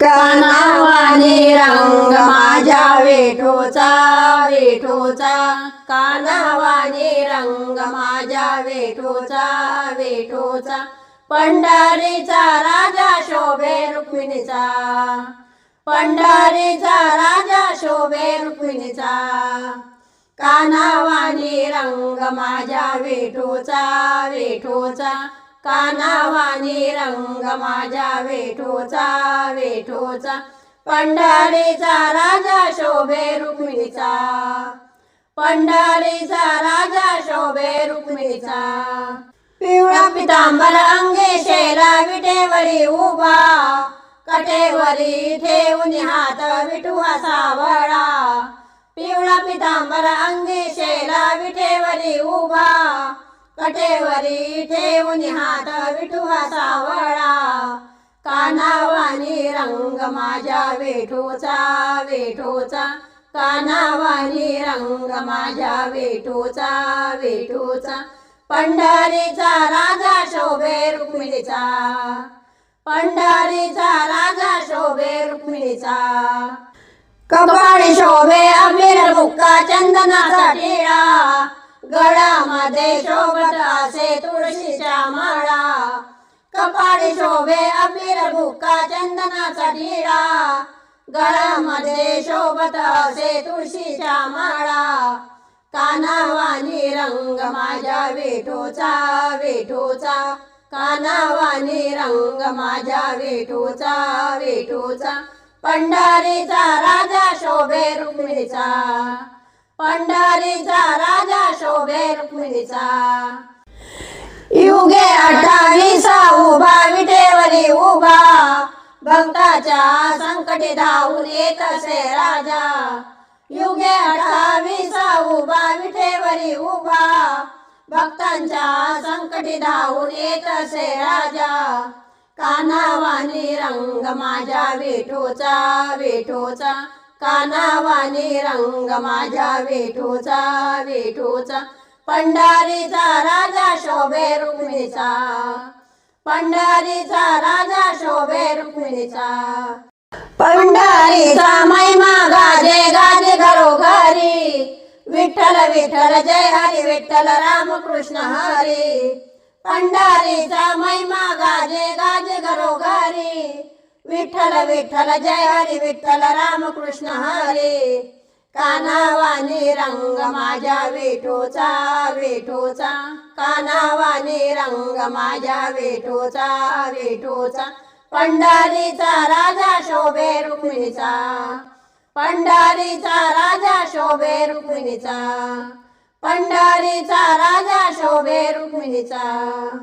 कानावानी रंग माझ्या वेठोचा वेठोचा. कानावानी रंग माझ्या वेठोचा वेठोचा. पंढरीचा राजा शोभे रुक्मिणीचा. पंढरीचा राजा शोभे रुक्मिणीचा. कानावानी रंग माझ्या वेठोचा वेठोचा. कानावानी रंग माझ्या वेठोचा वेठोचा. पंढरीचा राजा शोभे रुक्मिणीचा. पंढरीचा राजा शोभे रुक्मिणीचा. पिवळा पितांबर अंगे शेरा विटेवरी उभा. कटेवरी ठेवून हात विठू सावळा पिवळा पितांबर अंगी शेरा विठेवरी उभा. कटेवरी ठेवून हात विठू सावळा. कानावानी रंग माझ्या वेठूचा वेठोचा. कानावानी रंग माझ्या वेठूचा वेठूचा. पंढरीचा राजा शोभे रुक्मिणीचा. पंढरीचा राजा शोभे रुक्मिणीचा. कपाळी शोभे अबीर मुक्का चंदनाचा टिळा. गळामध्ये शोभता तुळशीच्या माळा. कपाळी शोभे अबीर भुक्का चंदनाचा निळा गळामध्ये शोभत असे तुळशीच्या माळा. कानावानी रंग माझ्या वेठोचा वेठोचा. कानावानी रंग माझ्या वेठोचा वेठोचा. पंढरीचा राजा शोभे रुक्मिणीचा. पंढरीचा राजा शोभे रुक्मिणीचा. भक्ताच्या संकटी धावून येत असे राजा. युगे अठ्ठावीसा उभा उभा. भक्तांच्या संकटी धावून येत असे राजा. कानावानी रंग माझ्या वेठोचा वेठोचा. कानावानी रंग माझ्या वेठोचा वेठोचा. पंढारीचा राजा शोभे रुक्मिणीचा. पंढरीचा राजा शोभे रुक्मिणीचा. पंढरीचा महिमा गाजे गाजे घरोघरी. विठ्ठल विठ्ठल जय हरी विठ्ठल रामकृष्ण हरी. पंढरीचा महिमा गाजे गाजे घरोघरी. विठ्ठल विठ्ठल जय हरी विठ्ठल रामकृष्ण हरी. कानावानी रंग माझ्या विठोचा विठोचा. कानावानी रंग माझ्या वेठोचा वेठोचा पंढारीचा राजा शोभे रुक्मिणीचा. पंढारीचा राजा शोभे रुक्मिणीचा. पंढारीचा राजा शोभे रुक्मिणीचा.